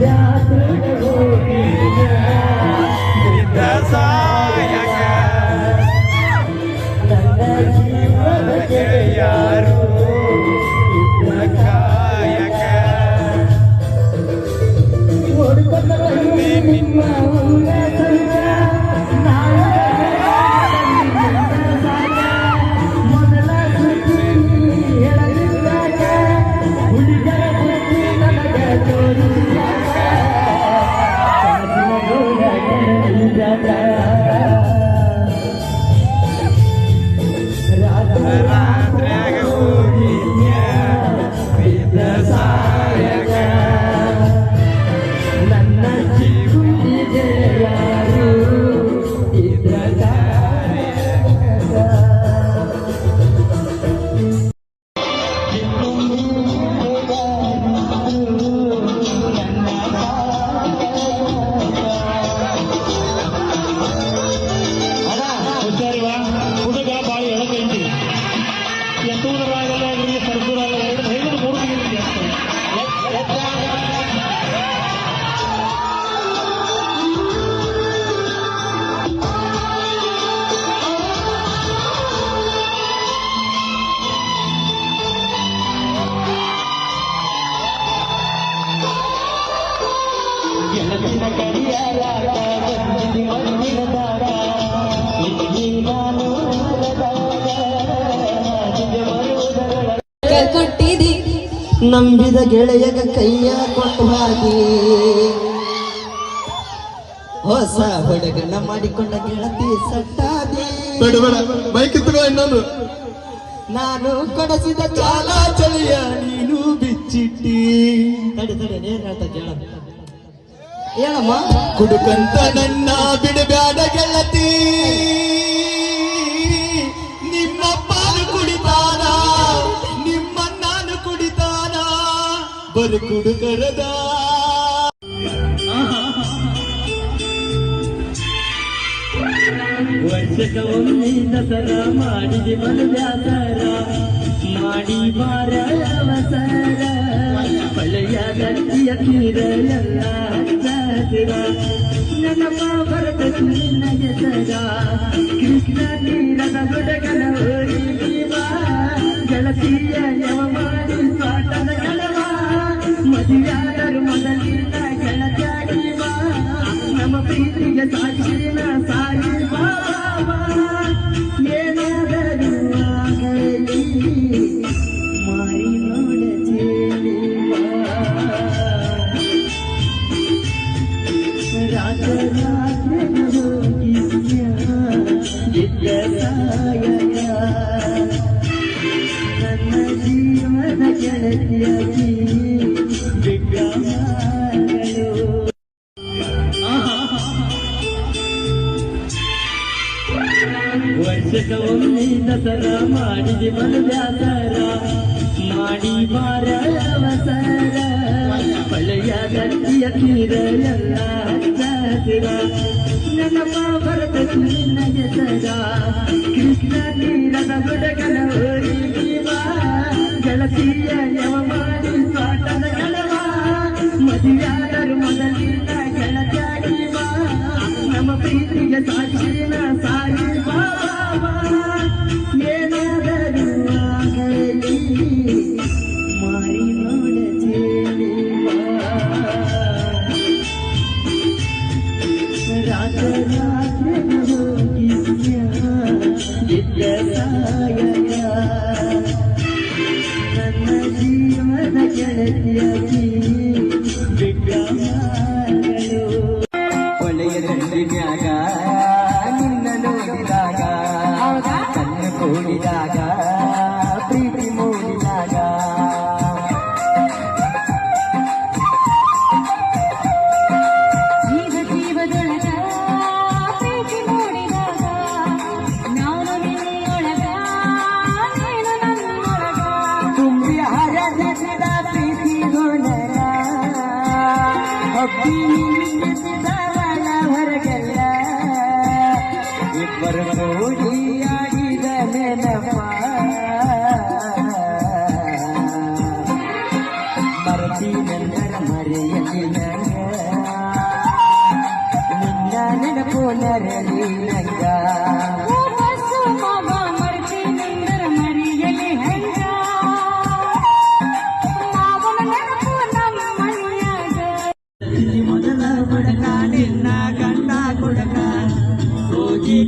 olhar Música ನಂಬಿದ ಗೆಳೆಯಗ ಕೈಯ ಕೊಟ್ಟು ಹಾಕಿ. ಹೊಸ ಹುಡುಗನ ಮಾಡಿಕೊಂಡ ಗೆಳತಿ ಸಟ್ಟಾದಿ ಬೈಕ್ ಇನ್ನೊಂದು. ನಾನು ಕೊಡಸಿದ ಚಾಲ ಚಳಿಯ ನೀನು ಬಿಚ್ಚಿಟ್ಟಿ. ತಡೆ ತಡೆ ಹೇಳ್ತಾ ಕೇಳ ಹೇಳಮ್ಮ. ಕುಡುಕಂತ ನನ್ನ ಬಿಡಬ್ಯಾಡ ಗೆಳತಿ. ಬರು ಕುಡುಕರದ ವರ್ಷಕ ಒಮ್ಮೆ ದಸರ ಮಾಡಿದೆ ಮನವ್ಯಾಸರ ಮಾಡಿ ಬಾರ ಅವಸರ. ಪಳೆಯ ಗಟ್ಟಿಯ ತೀರಲ್ಲ ಹಚ್ಚಿರ ನನ್ನ ಭರತ ಸರ. ಕೃಷ್ಣ ತೀರದ ಜೀವ ಗೆಳತಿಯ ಯವ ಮಾಡಿ ಸ್ವಾಟದ ಕಲವ ಮದುವೆಯಾದರು ಮೊದಲಿನ ಗೆಳತಿಯಾಗಿ ಬಾ ನಮ್ಮ ಪ್ರೀತಿಗೆ ಸಾಕ್ಷಿನ ಸಾಗಿ ಬಾಬಾ ಏನಾದರೂ ಆಗಲಿ ಮಾರಿ ನೋಡ ಚೇಲಿ ರಾಜ ರಾತ್ರಿ ಹೋಗಿದ್ಯ ಇದ್ದ ಸಾಯಕ ನನ್ನ ಜೀವನ ಗೆಳತಿಯಾಗಿ ಒಮ್ಮೆ ಮಾಡಿ ಮಾಡಿದಿ ಮನವ್ಯಾಸರ ಮಾಡಿ ಬಾರ ಸರ. ಪಳೆಯ ಗಟ್ಟಿಯ ತೀರಲ್ಲ ಹಚ್ಚಿರ ನನ್ನ ಭರತ ನಿನ್ನಗೆ ಕೃಷ್ಣ ತೀರದ ಜೀವ. ಗೆಳತಿಯ ಯವ ಮಾಡಿ ಮದುವೆಯಾದರು ಮೊದಲಿನ Thank you. ನೆನಪು ನರಲಿ ಹಂಗ ಮೊದಲ ಹುಡುಗ ನಿನ್ನ ಗಂಡ ಹುಡುಗ ಹೋಗಿ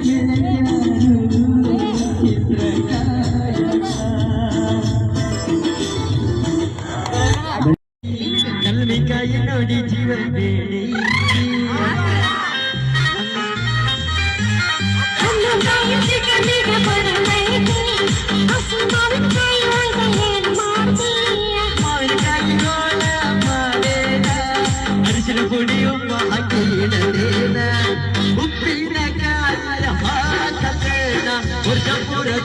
You.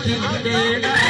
சிந்தேடா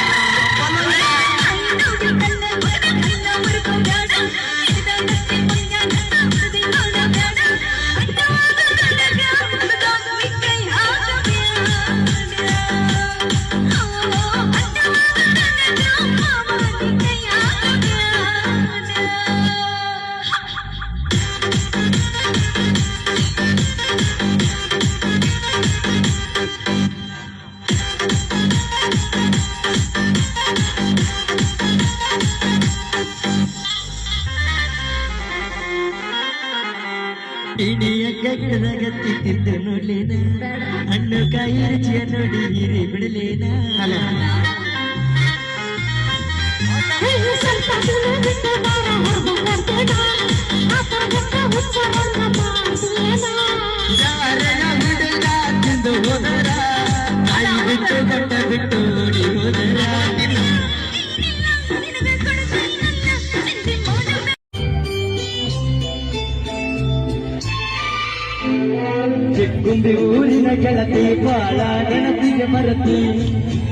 ಹಿಂದೆ ನೋಡ್ಲೇನ ಹಣ್ಣು ಕಾಯಿ ರುಚಿಯ ನೋಡಿ ಹೀರಿ ಬಿಡಲೇನ ಅಲ್ಲ ಗೆಳತಿ ಬಾಳ ನೆನಪಿಗೆ ಬರತಿ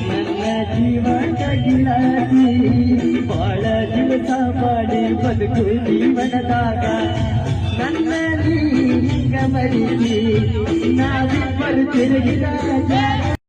ನನ್ನ ಜೀವನ ಗಿಳತಿ ಬಾಳ ದಿವಸ ಬಾಡಿ ಬದುಕು ಜೀವನದಾಗ. ನನ್ನ ನೀ ಗಮನಿಸಿ ನಾವಿಬ್ಬರು ತಿರುಗಿದಾಗ.